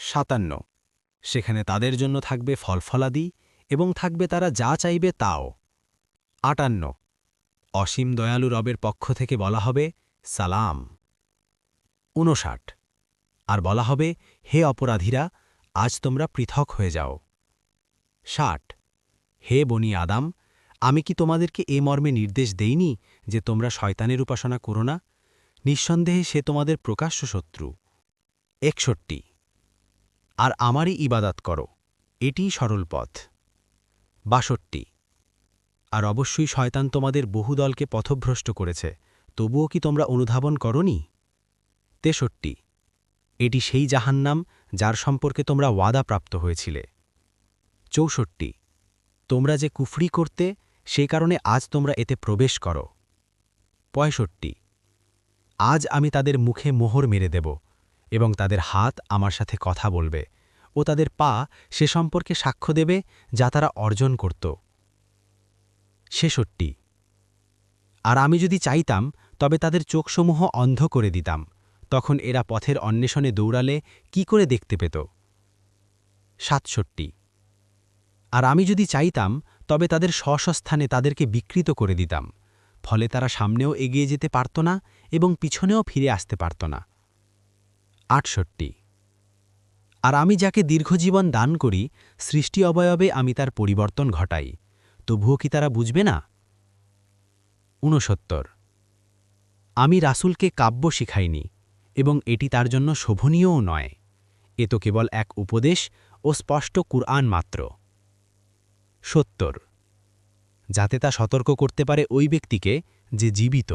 সাতান্ন। সেখানে তাদের জন্য থাকবে ফলফলাদি এবং থাকবে তারা যা চাইবে তাও। আটান্ন। অসীম দয়ালু রবের পক্ষ থেকে বলা হবে, সালাম। ঊনষাট। আর বলা হবে, হে অপরাধীরা, আজ তোমরা পৃথক হয়ে যাও। ষাট। হে বনি আদাম, আমি কি তোমাদেরকে এ মর্মে নির্দেশ দেইনি যে তোমরা শয়তানের উপাসনা করো না? নিঃসন্দেহে সে তোমাদের প্রকাশ্য শত্রু। একষট্টি। আর আমারই ইবাদাত করো। এটিই সরল পথ। বাষট্টি। আর অবশ্যই শয়তান তোমাদের বহু দলকে পথভ্রষ্ট করেছে, তবুও কি তোমরা অনুধাবন করনি? তেষট্টি। এটি সেই জাহান্নাম যার সম্পর্কে তোমরা ওয়াদা প্রাপ্ত হয়েছিলে। চৌষট্টি। তোমরা যে কুফরি করতে, সে কারণে আজ তোমরা এতে প্রবেশ করো। পঁয়ষট্টি। আজ আমি তাদের মুখে মোহর মেরে দেব এবং তাদের হাত আমার সাথে কথা বলবে ও তাদের পা সে সম্পর্কে সাক্ষ্য দেবে যা তারা অর্জন করত। ছেষট্টি। আর আমি যদি চাইতাম, তবে তাদের চোখসমূহ অন্ধ করে দিতাম, তখন এরা পথের অন্বেষণে দৌড়ালে কি করে দেখতে পেত? সাতষট্টি। আর আমি যদি চাইতাম, তবে তাদের স্বস্থানে তাদেরকে বিকৃত করে দিতাম, ফলে তারা সামনেও এগিয়ে যেতে পারত না এবং পিছনেও ফিরে আসতে পারত না। আটষট্টি। আর আমি যাকে দীর্ঘজীবন দান করি, সৃষ্টি অবয়বে আমি তার পরিবর্তন ঘটাই। তবুও কি তারা বুঝবে না? ঊনসত্তর। আমি রাসূলকে কাব্য শিখাইনি, এবং এটি তার জন্য শোভনীয়ও নয়। এ তো কেবল এক উপদেশ ও স্পষ্ট কুরআন মাত্র। সত্তর। যাতে তা সতর্ক করতে পারে ওই ব্যক্তিকে যে জীবিত।